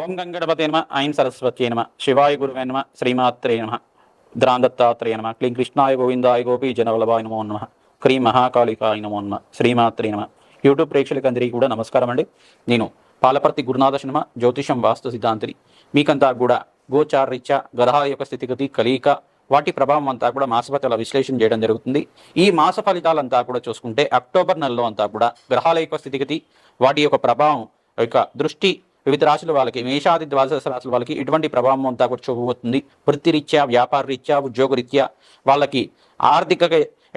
ఓం గంగణపతే నమ ఐం సరస్వతి నమ శివాయ గురువే నమ శ్రీమాత్రే నమ ద్రాందత్తాత్రేయ నమ క్లీం కృష్ణాయ గోవిందాయ గోపీ జనవల్లభాయ నమో నమ క్రీం మహాకాళికాయ నమో నమ శ్రీమాత్రే నమ. యూట్యూబ్ ప్రేక్షకులందరికీ కూడా నమస్కారం అండి. నేను పాలపర్తి గురునాథ శర్మ జ్యోతిషం వాస్తు సిద్ధాంతిని మీకంతా కూడా గోచారరీత్యా గ్రహాల యొక్క స్థితిగతి కలియిక వాటి ప్రభావం అంతా కూడా మాసఫలితాల విశ్లేషణ చేయడం జరుగుతుంది. ఈ మాస ఫలితాలంతా కూడా చూసుకుంటే అక్టోబర్ నెలలో అంతా కూడా గ్రహాల యొక్క స్థితిగతి వాటి యొక్క ప్రభావం యొక్క దృష్టి వివిధ రాశుల వాళ్ళకి మేషాది ద్వాదశ రాశుల వాళ్ళకి ఎటువంటి ప్రభావం అంతా కూడా చూపబోతుంది వృత్తిరీత్యా వ్యాపార రీత్యా ఉద్యోగరీత్యా వాళ్ళకి ఆర్థిక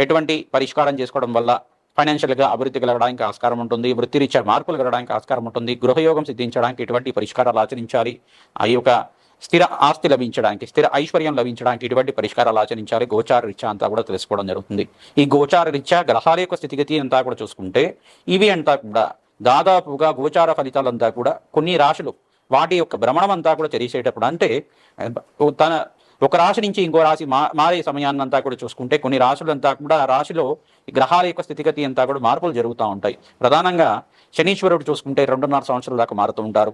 ఎటువంటి పరిష్కారం చేసుకోవడం వల్ల ఫైనాన్షియల్గా అభివృద్ధి కలగడానికి ఆస్కారం ఉంటుంది. వృత్తిరీత్యా మార్పులు కలగడానికి ఆస్కారం ఉంటుంది. గృహయోగం సిద్ధించడానికి ఎటువంటి పరిష్కారాలు ఆచరించాలి. ఆ యొక్క స్థిర ఆస్తి లభించడానికి స్థిర ఐశ్వర్యం లభించడానికి ఇటువంటి పరిష్కారాలు ఆచరించాలి. గోచార రీత్యా అంతా కూడా తెలుసుకోవడం జరుగుతుంది. ఈ గోచార రీత్యా గ్రహాల యొక్క స్థితిగతి అంతా కూడా చూసుకుంటే ఇవి అంతా కూడా దాదాపుగా గోచార ఫలితాలంతా కూడా కొన్ని రాశులు వాటి యొక్క భ్రమణం అంతా కూడా తెలిసేటప్పుడు అంటే తన ఒక రాశి నుంచి ఇంకో రాశి మా మారే సమయాన్నంతా కూడా చూసుకుంటే కొన్ని రాశులంతా కూడా ఆ రాశిలో గ్రహాల యొక్క స్థితిగతి అంతా కూడా మార్పులు జరుగుతూ ఉంటాయి. ప్రధానంగా శనీశ్వరుడు చూసుకుంటే రెండున్నర సంవత్సరాల దాకా మారుతూ ఉంటారు.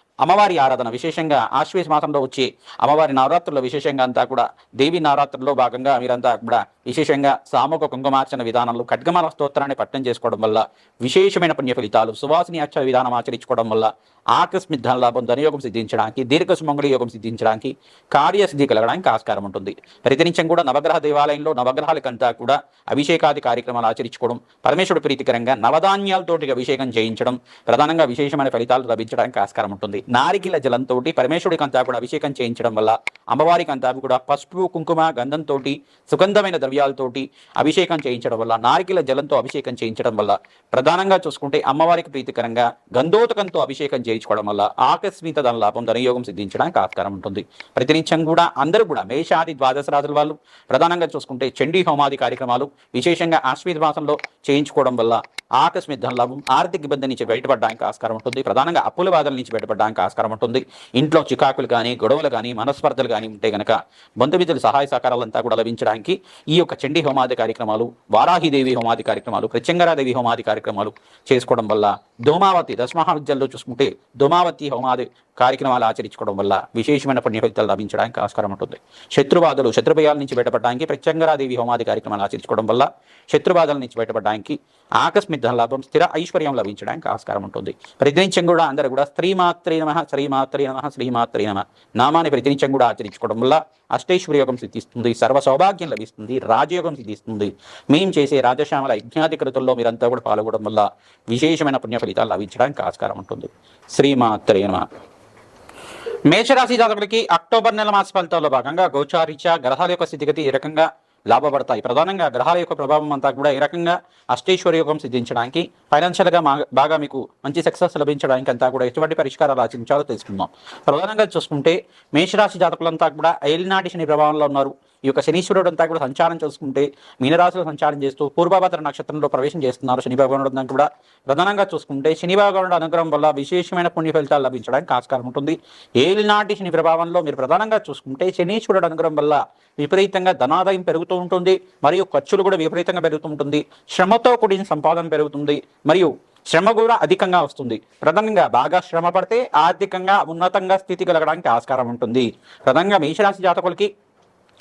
అమ్మవారి ఆరాధన విశేషంగా ఆశ్వేష మాసంలో వచ్చే అమ్మవారి నవరాత్రుల్లో విశేషంగా అంతా కూడా దేవి నవరాత్రుల్లో భాగంగా మీరంతా కూడా విశేషంగా సామూహిక కుంకుమార్చన విధానంలో ఖడ్గమాల స్తోత్రాన్ని పట్టణం చేసుకోవడం వల్ల విశేషమైన పుణ్య ఫలితాలు సువాసిని అక్షర విధానం ఆచరించుకోవడం వల్ల ఆకస్మిక లాభం ధనయోగం సిద్ధించడానికి దీర్ఘ సుమంగళ యోగం సిద్ధించడానికి కార్యసిద్ధి కలగడానికి ఆస్కారం ఉంటుంది. ప్రతినిత్యం కూడా నవగ్రహ దేవాలయంలో నవగ్రహాలకంతా కూడా అభిషేకాది కార్యక్రమాలు ఆచరించుకోవడం పరమేశ్వరుడు ప్రీతికరంగా నవధాన్యాలతోటి అభిషేకం చేయించడం ప్రధానంగా విశేషమైన ఫలితాలు లభించడానికి ఆస్కారం ఉంటుంది. నారికిల జలంతో పరమేశ్వరుడికి అంతా కూడా అభిషేకం చేయించడం వల్ల అమ్మవారికి అంతా కూడా పసుపు కుంకుమ గంధంతో సుగంధమైన ద్రవ్యాలతోటి అభిషేకం చేయించడం వల్ల నారికిల జలంతో అభిషేకం చేయించడం వల్ల ప్రధానంగా చూసుకుంటే అమ్మవారికి ప్రీతికరంగా గంధోతకంతో అభిషేకం చేయించుకోవడం వల్ల ఆకస్మిత ధన లాభం ధనయోగం సిద్ధించడానికి ఆస్కారం ఉంటుంది. ప్రతినిత్యం కూడా అందరూ కూడా మేషాది ద్వాదశ రాజుల వాళ్ళు ప్రధానంగా చూసుకుంటే చండీ హోమాది కార్యక్రమాలు విశేషంగా ఆశ్వీత మాసంలో చేయించుకోవడం వల్ల ఆకస్మిక ధన లాభం ఆర్థిక ఇబ్బంది నుంచి బయటపడడానికి ఆస్కారం ఉంటుంది. ప్రధానంగా అప్పుల బాధల నుంచి బయటపడడానికి ఆస్కారం ఉంటుంది. ఇంట్లో చికాకులు కానీ గొడవలు కానీ మనస్పర్ధలు కానీ ఉంటే గనక బంధుమిత్రుల సహాయ సహకారాలంతా కూడా లభించడానికి ఈ యొక్క చండీ హోమాది కార్యక్రమాలు వారాహిదేవి హోమాది కార్యక్రమాలు ప్రత్యంగరాదేవి హోమాది కార్యక్రమాలు చేసుకోవడం వల్ల దోమావతి దశమహావిద్యాల్లో చూసుకుంటే దోమావతి హోమాది కార్యక్రమాలు ఆచరించుకోవడం వల్ల విశేషమైన పుణ్య ఫలితాలు లభించడానికి ఆస్కారం ఉంటుంది. శత్రువాదులు శత్రుభయాల నుంచి బయటపడడానికి ప్రత్యంగరాదేవి హోమాది కార్యక్రమాలు ఆచరించుకోవడం వల్ల శత్రుబాధల నుంచి బయటపడడానికి ఆకస్మిక లాభం స్థిర ఐశ్వర్యం లభించడానికి ఆస్కారం ఉంటుంది. ప్రతినిత్యం కూడా అందరూ కూడా స్త్రీమాత్రే నమ శ్రీమాత్రే నమ శ్రీమాత్రే నమ. నామాన్ని ప్రతినిత్యం కూడా ఆచరించుకోవడం వల్ల అష్టైశ్వర్య యోగం సిద్ధిస్తుంది సర్వ సౌభాగ్యం లభిస్తుంది రాజయోగం సిద్ధిస్తుంది. మేము చేసే రాజశ్యామల యజ్ఞాధికృతుల్లో మీరంతా కూడా పాల్గొనడం వల్ల విశేషమైన పుణ్య ఫలితాలు లభించడానికి ఆస్కారం ఉంటుంది. శ్రీమాత్రే నమ. మేషరాశి జాతకులకి అక్టోబర్ నెల మాస ఫలితాల్లో భాగంగా గోచారీత్యా గ్రహాల యొక్క స్థితిగతి ఈ రకంగా లాభపడతాయి. ప్రధానంగా గ్రహాల యొక్క ప్రభావం అంతా కూడా ఈ రకంగా అష్టేశ్వర యోగం సిద్ధించడానికి ఫైనాన్షియల్గా మా- బాగా మీకు మంచి సక్సెస్ లభించడానికి అంతా కూడా ఎటువంటి పరిష్కారాలు ఆచరించాలో తెలుసుకుందాం. ప్రధానంగా చూసుకుంటే మేషరాశి జాతకులంతా కూడా ఏలినాటి శని ప్రభావంలో ఉన్నారు. ఈ యొక్క శనీశ్వరుడు అంతా కూడా సంచారం చూసుకుంటే మీనరాశిలో సంచారం చేస్తూ పూర్వభద్ర నక్షత్రంలో ప్రవేశం చేస్తున్నారు శని భగవానుడు అంతా కూడా. ప్రధానంగా చూసుకుంటే శని భగవానుడు అనుగ్రహం వల్ల విశేషమైన పుణ్య ఫలితాలు లభించడానికి ఆస్కారం ఉంటుంది. ఏలినాటి శని ప్రభావంలో మీరు ప్రధానంగా చూసుకుంటే శనీశ్వరుడు అనుగ్రహం వల్ల విపరీతంగా ధనాదాయం పెరుగుతూ ఉంటుంది. మరియు ఖర్చులు కూడా విపరీతంగా పెరుగుతూ ఉంటుంది. శ్రమతో కూడిన సంపాదన పెరుగుతుంది. మరియు శ్రమ కూడా అధికంగా వస్తుంది. ప్రధానంగా బాగా శ్రమ పడితే ఆర్థికంగా ఉన్నతంగా స్థితి కలగడానికి ఆస్కారం ఉంటుంది. ప్రధానంగా మేషరాశి జాతకులకి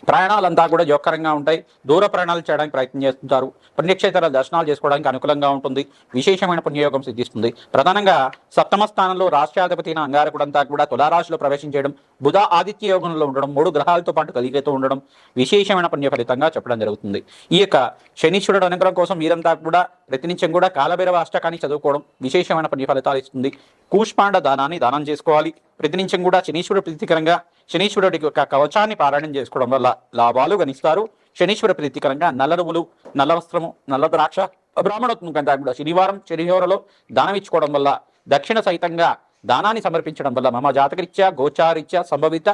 ప్రయాణాలంతా కూడా జోకరంగా ఉంటాయి. దూర ప్రయాణాలు చేయడానికి ప్రయత్నం చేస్తుంటారు. పుణ్యక్షేత్ర దర్శనాలు చేసుకోవడానికి అనుకూలంగా ఉంటుంది. విశేషమైన పుణ్యయోగం సిద్ధిస్తుంది. ప్రధానంగా సప్తమ స్థానంలో రాష్ట్రాధిపతి అయిన అంగారకుడంతా కూడా తులారాశిలో ప్రవేశం చేయడం బుధ ఆదిత్య యోగంలో ఉండడం మూడు గ్రహాలతో పాటు కలిగితూ ఉండడం విశేషమైన పుణ్య ఫలితంగా చెప్పడం జరుగుతుంది. ఈ యొక్క శనీశ్వరుడు అనుగ్రహం కోసం మీరంతా కూడా ప్రతినిత్యం కూడా కాలభైరవ అష్టకాన్ని చదువుకోవడం విశేషమైన పుణ్య ఫలితాలు ఇస్తుంది. కూష్పాండ దానాన్ని దానం చేసుకోవాలి. ప్రతినిత్యం కూడా శనీశ్వరుడు ప్రీతికరంగా శనీశ్వరుడి యొక్క కవచాన్ని పారాయణం చేసుకోవడం వల్ల లాభాలు గణిస్తారు. శనీశ్వర ప్రీతికరంగా నల్ల నువ్వులు నల్ల వస్త్రము నల్ల ద్రాక్ష బ్రాహ్మణోత్వం కూడా శనివారం శనిహోరలో దానం ఇచ్చుకోవడం వల్ల దక్షిణ సహితంగా దానాన్ని సమర్పించడం వల్ల మమ జాతకరీత్యా గోచారీత్యా సంభవిత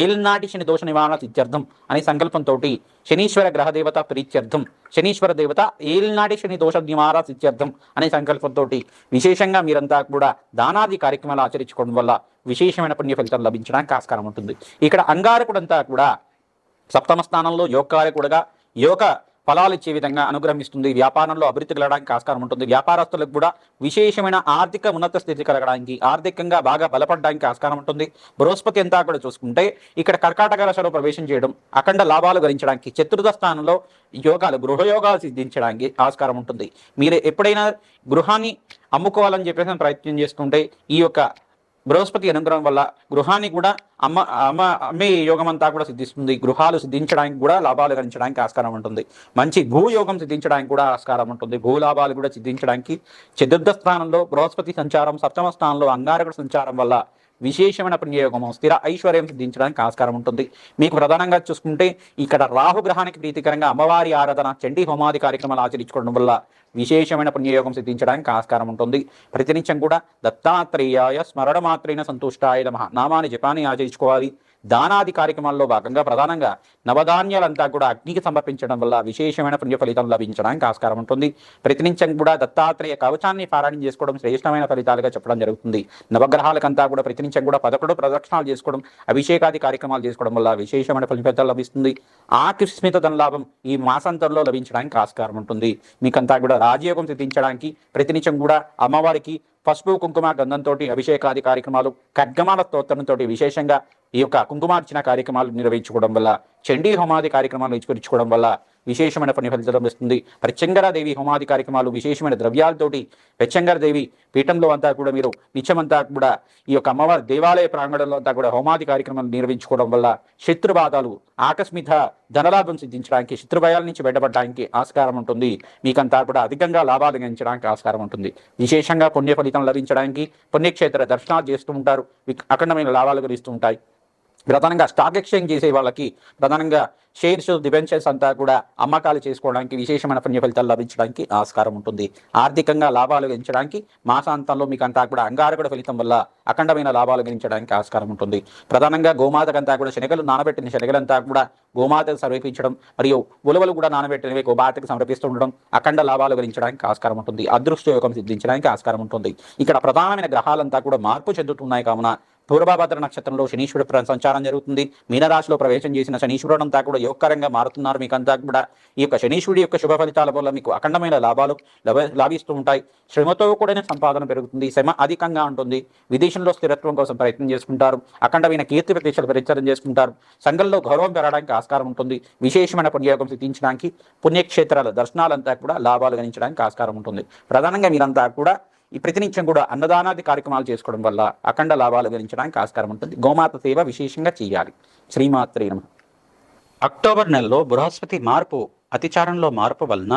ఏలినాటి శని దోష నివారణ సిద్ధ్యర్థం అనే సంకల్పంతో శనీశ్వర గ్రహదేవత ప్రీత్యర్థం శనీశ్వర దేవత ఏలినాటి శని దోష నివారణ సిద్ధ్యర్థం అనే సంకల్పంతో విశేషంగా మీరంతా కూడా దానాది కార్యక్రమాలు ఆచరించుకోవడం వల్ల విశేషమైన పుణ్య ఫలితం లభించడానికి ఆస్కారం ఉంటుంది. ఇక్కడ అంగారకుడంతా కూడా సప్తమ స్థానంలో యోగకారకుడుగా యోగ ఫలాలు ఇచ్చే విధంగా అనుగ్రహిస్తుంది. వ్యాపారంలో అభివృద్ధి కలగడానికి ఆస్కారం ఉంటుంది. వ్యాపారస్తులకు కూడా విశేషమైన ఆర్థిక ఉన్నత స్థితి కలగడానికి ఆర్థికంగా బాగా బలపడడానికి ఆస్కారం ఉంటుంది. బృహస్పతి అంతా కూడా చూసుకుంటే ఇక్కడ కర్కాటక రాశిలో ప్రవేశం చేయడం అఖండ లాభాలు గరించడానికి చతుర్థ స్థానంలో యోగాలు గృహయోగాలు సిద్ధించడానికి ఆస్కారం ఉంటుంది. మీరు ఎప్పుడైనా గృహాన్ని అమ్ముకోవాలని చెప్పేసి ప్రయత్నం చేస్తుంటే ఈ యొక్క బృహస్పతి అనుగ్రహం వల్ల గృహాన్ని కూడా అమ్మ అమ్మ అమ్మే యోగం అంతా కూడా సిద్ధిస్తుంది. గృహాలు సిద్ధించడానికి కూడా లాభాలు గణించడానికి ఆస్కారం ఉంటుంది. మంచి భూయోగం సిద్ధించడానికి కూడా ఆస్కారం ఉంటుంది. భూ లాభాలు కూడా సిద్ధించడానికి చతుర్థ స్థానంలో బృహస్పతి సంచారం సప్తమ స్థానంలో అంగారకుడు సంచారం వల్ల విశేషమైన పుణ్యయోగము స్థిర ఐశ్వర్యం సిద్ధించడానికి ఆస్కారం ఉంటుంది. మీకు ప్రధానంగా చూసుకుంటే ఇక్కడ రాహు గ్రహానికి ప్రీతికరంగా అమ్మవారి ఆరాధన చండీ హోమాది కార్యక్రమాలు ఆచరించుకోవడం వల్ల విశేషమైన పుణ్యయోగం సిద్ధించడానికి ఆస్కారం ఉంటుంది. ప్రతినిత్యం కూడా దత్తాత్రేయాయ స్మరణ మాత్రైన సంతుష్టాయ నమ. నామాన్ని జపాన్ని ఆచరించుకోవాలి. దానాది కార్యక్రమాల్లో భాగంగా ప్రధానంగా నవధాన్యాలంతా కూడా అగ్నికి సమర్పించడం వల్ల విశేషమైన పుణ్య ఫలితం లభించడానికి ఆస్కారం ఉంటుంది. ప్రతినిత్యం కూడా దత్తాత్రేయ కవచాన్ని పారాయణం చేసుకోవడం శ్రేష్టమైన ఫలితాలుగా చెప్పడం జరుగుతుంది. నవగ్రహాలకంతా కూడా ప్రతినిత్యం కూడా పదకొండు ప్రదక్షిణాలు చేసుకోవడం అభిషేకాది కార్యక్రమాలు చేసుకోవడం వల్ల విశేషమైన ఫలితాలు లభిస్తుంది. ఆకస్మిత ధనలాభం ఈ మాసాంతంలో లభించడానికి ఆస్కారం ఉంటుంది. మీకంతా కూడా రాజయోగం సిద్ధించడానికి ప్రతినిత్యం కూడా అమ్మవారికి పసుపు కుంకుమ గంధంతో అభిషేకాది కార్యక్రమాలు ఖడ్గమాల స్తోత్రంతో విశేషంగా ఈ యొక్క కుంకుమార్చన కార్యక్రమాలు నిర్వహించుకోవడం వల్ల చండీ హోమాది కార్యక్రమాలు నిర్వహించుకోవడం వల్ల విశేషమైన పుణ్య ఫలితం వస్తుంది ప్రత్యంగరాదేవి హోమాది కార్యక్రమాలు విశేషమైన ద్రవ్యాలతోటి ప్రత్యంగరదేవి పీఠంలో అంతా కూడా మీరు నిత్యమంతా కూడా ఈ యొక్క అమ్మవారి దేవాలయ ప్రాంగణంలో అంతా కూడా హోమాది కార్యక్రమాలు నిర్వహించుకోవడం వల్ల శత్రుబాధాలు ఆకస్మిక ధనలాభం సిద్ధించడానికి శత్రుభయాల నుంచి బయటపడడానికి ఆస్కారం ఉంటుంది. మీకంతా కూడా అధికంగా లాభాలు గణించడానికి ఆస్కారం ఉంటుంది. విశేషంగా పుణ్య ఫలితం లభించడానికి పుణ్యక్షేత్ర దర్శనాలు చేస్తూ ఉంటారు. అఖండమైన లాభాలు గడిస్తూ ఉంటాయి. ప్రధానంగా స్టాక్ ఎక్స్చేంజ్ చేసే వాళ్ళకి ప్రధానంగా షేర్స్ డిబెంచర్స్ అంతా కూడా అమ్మకాలు చేసుకోవడానికి విశేషమైన పుణ్య ఫలితాలు లభించడానికి ఆస్కారం ఉంటుంది. ఆర్థికంగా లాభాలు గెలించడానికి మాసాంతంలో మీకు అంతా కూడా అంగారకుడ ఫలితం వల్ల అఖండమైన లాభాలు గణించడానికి ఆస్కారం ఉంటుంది. ప్రధానంగా గోమాతకంతా కూడా శనగలు నానబెట్టిన శనగలంతా కూడా గోమాతకు సమర్పించడం మరియు ఉలవలు కూడా నానబెట్టినవి గోమాతకు సమర్పిస్తూ ఉండడం అఖండ లాభాలు గెలించడానికి ఆస్కారం ఉంటుంది. అదృష్ట యోగం సిద్ధించడానికి ఆస్కారం ఉంటుంది. ఇక్కడ ప్రధానమైన గ్రహాలంతా కూడా మార్పు చెందుతున్నాయి కావున పూర్వభాద్ర నక్షత్రంలో శనీశ్వరుడు సంచారం జరుగుతుంది. మీనరాశిలో ప్రవేశం చేసిన శనీశ్వరుడు అంతా కూడా యోగకరంగా మారుతున్నారు. మీకు అంతా కూడా ఈ యొక్క శనీశ్వరుడి యొక్క శుభ ఫలితాల వల్ల మీకు అఖండమైన లాభాలు లభ లాభిస్తూ ఉంటాయి. శ్రమతో కూడిన సంపాదన పెరుగుతుంది. శ్రమ అధికంగా ఉంటుంది. విదేశంలో స్థిరత్వం కోసం ప్రయత్నం చేసుకుంటారు. అఖండమైన కీర్తి ప్రతిష్టలు పరిచయం చేసుకుంటారు. సంఘంలో గౌరవం పెరగడానికి ఆస్కారం ఉంటుంది. విశేషమైన పుణ్యయోగం సిద్ధించడానికి పుణ్యక్షేత్రాల దర్శనాలంతా కూడా లాభాలు గణించడానికి ఆస్కారం ఉంటుంది. ప్రధానంగా మీరంతా కూడా ఈ ప్రతినిత్యం కూడా అన్నదానాది కార్యక్రమాలు చేసుకోవడం వల్ల అఖండ లాభాలు గెలించడానికి ఆస్కారం ఉంటుంది. గోమాత సేవ విశేషంగా చేయాలి. శ్రీమాత్రి నమ. అక్టోబర్ నెలలో బృహస్పతి మార్పు అతిచారంలో మార్పు వలన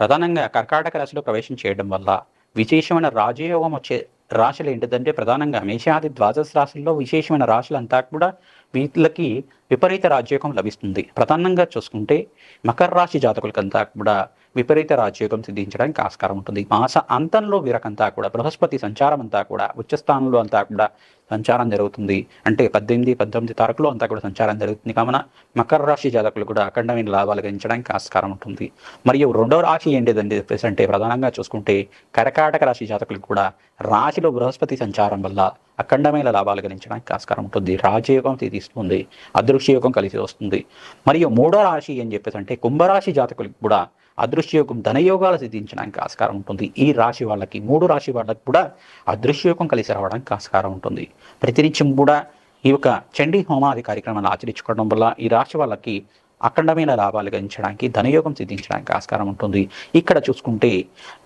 ప్రధానంగా కర్కాటక రాశిలో ప్రవేశం చేయడం వల్ల విశేషమైన రాజయోగం వచ్చే రాశులు ఏంటిదంటే ప్రధానంగా మేషాది ద్వాదశ రాశుల్లో విశేషమైన రాశులంతా కూడా వీటిలకి విపరీత రాజ్యోగం లభిస్తుంది. ప్రధానంగా చూసుకుంటే మకర రాశి జాతకులకంతా కూడా విపరీత రాజ్యోగం సిద్ధించడానికి ఆస్కారం ఉంటుంది. మాస అంతంలో వీరకంతా కూడా బృహస్పతి సంచారం అంతా కూడా ఉచ్చస్థానంలో అంతా కూడా సంచారం జరుగుతుంది. అంటే పద్దెనిమిది పద్దెనిమిది తారీఖులో అంతా కూడా సంచారం జరుగుతుంది. కావున మకర రాశి జాతకులు కూడా అఖండమైన లాభాలు గణించడానికి ఆస్కారం ఉంటుంది. మరియు రెండో రాశి ఏంటిదండి చెప్పేసి అంటే ప్రధానంగా చూసుకుంటే కరకాటక రాశి జాతకులకు కూడా రాశిలో బృహస్పతి సంచారం వల్ల అఖండమైన లాభాలు గణించడానికి ఆస్కారం ఉంటుంది. రాజయోగం తీస్తుంది అదృశ్యయోగం కలిసి వస్తుంది. మరియు మూడో రాశి ఏం చెప్పేసి అంటే కుంభరాశి జాతకులకు కూడా అదృశ్యయోగం ధనయోగాలు సిద్ధించడానికి ఆస్కారం ఉంటుంది. ఈ రాశి వాళ్ళకి మూడు రాశి వాళ్ళకి కూడా అదృశ్యయోగం కలిసి రావడానికి ఆస్కారం ఉంటుంది. ప్రతినిత్యం కూడా ఈ యొక్క చండీ హోమాది కార్యక్రమాలు ఆచరించుకోవడం వల్ల ఈ రాశి వాళ్ళకి అఖండమైన లాభాలు గణించడానికి ధనయోగం సిద్ధించడానికి ఆస్కారం ఉంటుంది. ఇక్కడ చూసుకుంటే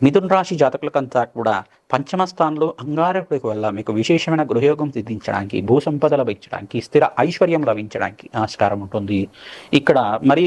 మిథున రాశి జాతకులకంతా కూడా పంచమ స్థానంలో అంగారకుడికి వల్ల మీకు విశేషమైన గృహయోగం సిద్ధించడానికి భూ సంపద లభించడానికి స్థిర ఐశ్వర్యం లభించడానికి ఆస్కారం ఉంటుంది. ఇక్కడ మరి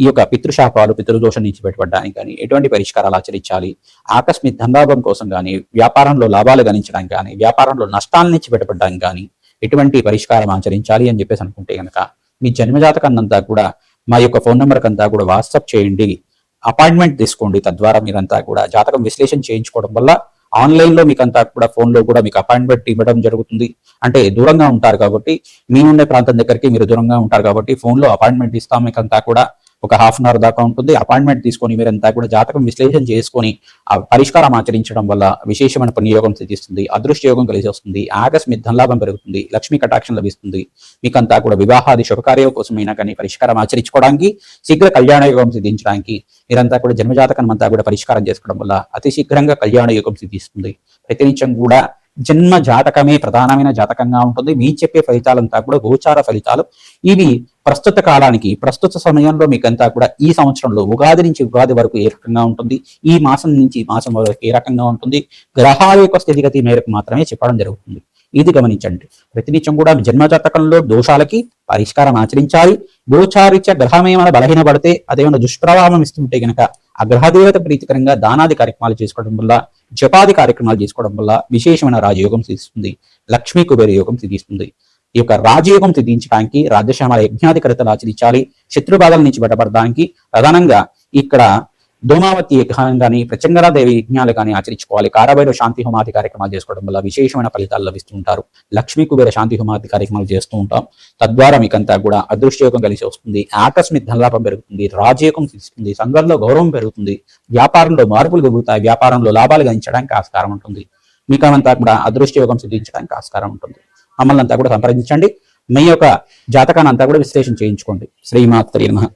ఈ యొక్క పితృశాపాలు పితృదోషం నుంచి బయటపడడానికి కానీ ఎటువంటి పరిష్కారాలు ఆచరించాలి? ఆకస్మిక ధందాభం కోసం కానీ వ్యాపారంలో లాభాలు గణించడానికి కానీ వ్యాపారంలో నష్టాల నుంచి బయటపడడానికి కానీ ఎటువంటి పరిష్కారం ఆచరించాలి అని చెప్పేసి అనుకుంటే కనుక మీ జన్మజాతకాన్ని అంతా కూడా మా యొక్క ఫోన్ నెంబర్ అంతా కూడా వాట్సాప్ చేయండి. అపాయింట్మెంట్ తీసుకోండి. తద్వారా మీరంతా కూడా జాతకం విశ్లేషణ చేయించుకోవడం వల్ల ఆన్లైన్లో మీకు అంతా కూడా ఫోన్లో కూడా మీకు అపాయింట్మెంట్ ఇవ్వడం జరుగుతుంది. అంటే దూరంగా ఉంటారు కాబట్టి మీ ఉండే ప్రాంతం దగ్గరికి మీరు దూరంగా ఉంటారు కాబట్టి ఫోన్లో అపాయింట్మెంట్ ఇస్తాం మీకు అంతా కూడా. ఒక హాఫ్ అన్ అవర్ దాకా ఉంటుంది. అపాయింట్మెంట్ తీసుకొని మీరంతా కూడా జాతకం విశ్లేషణ చేసుకొని ఆ పరిష్కారం ఆచరించడం వల్ల విశేషమైన పుణ్యయోగం సిద్ధిస్తుంది. అదృష్టయోగం కలిసి వస్తుంది. ఆకస్మిక ధనలాభం పెరుగుతుంది. లక్ష్మీ కటాక్షం లభిస్తుంది. మీకంతా కూడా వివాహాది శుభకార్యం కోసమైనా కానీ పరిష్కారం ఆచరించుకోవడానికి శీఘ్ర కళ్యాణ యోగం సిద్ధించడానికి మీరంతా కూడా జన్మజాతకం అంతా కూడా పరిష్కారం చేసుకోవడం వల్ల అతి శీఘ్రంగా కళ్యాణ యోగం సిద్ధిస్తుంది. ప్రతినిత్యం కూడా జన్మ జాతకమే ప్రధానమైన జాతకంగా ఉంటుంది. మీ చెప్పే ఫలితాలంతా కూడా గోచార ఫలితాలు. ఇవి ప్రస్తుత కాలానికి ప్రస్తుత సమయంలో మీకంతా కూడా ఈ సంవత్సరంలో ఉగాది నుంచి ఉగాది వరకు ఏ రకంగా ఉంటుంది ఈ మాసం నుంచి మాసం వరకు ఏ రకంగా ఉంటుంది గ్రహాల యొక్క స్థితిగతి మేరకు మాత్రమే చెప్పడం జరుగుతుంది. ఇది గమనించండి. ప్రతినిత్యం కూడా జన్మజాతకంలో దోషాలకి పరిష్కారం ఆచరించాలి. గోచారిత్య గ్రహం ఏమైనా బలహీనపడితే అదేమైనా దుష్ప్రభావం ఇస్తుంటే గనక ఆ గ్రహదేవత ప్రీతికరంగా దానాది కార్యక్రమాలు చేసుకోవడం వల్ల జపాది కార్యక్రమాలు చేసుకోవడం వల్ల విశేషమైన రాజయోగం సిద్ధిస్తుంది. లక్ష్మీ కుబేర యోగం సిద్ధిస్తుంది. ఈ యొక్క రాజయోగం సిద్ధించడానికి రాజ్యశ్యామల యజ్ఞాధికరతలు ఆచరించాలి. శత్రుబాధల నుంచి బయటపడడానికి ప్రధానంగా ఇక్కడ దోమావతి యజ్ఞానం కానీ ప్రచంగరాదేవి యజ్ఞాలు కానీ ఆచరించుకోవాలి. కారాబైలో శాంతి హోమాది కార్యక్రమాలు చేసుకోవడం వల్ల విశేషమైన ఫలితాలు లభిస్తూ ఉంటారు. లక్ష్మీ కుబేర శాంతి హోమాది కార్యక్రమాలు చేస్తూ ఉంటాం. తద్వారా మీకంతా కూడా అదృష్టయోగం కలిసి వస్తుంది. ఆకస్మిక ధనలాభం పెరుగుతుంది. రాజయోగం తీసుకుంది సంఘంలో గౌరవం పెరుగుతుంది. వ్యాపారంలో మార్పులు కలుగుతాయి వ్యాపారంలో లాభాలు గణించడానికి ఆస్కారం ఉంటుంది. మీకంతా కూడా అదృష్టయోగం సిద్ధించడానికి ఆస్కారం ఉంటుంది. మమ్మల్ని అంతా కూడా సంప్రదించండి. మీ యొక్క జాతకాన్ని అంతా కూడా విశ్లేషణ చేయించుకోండి. శ్రీమాత్రి నమః.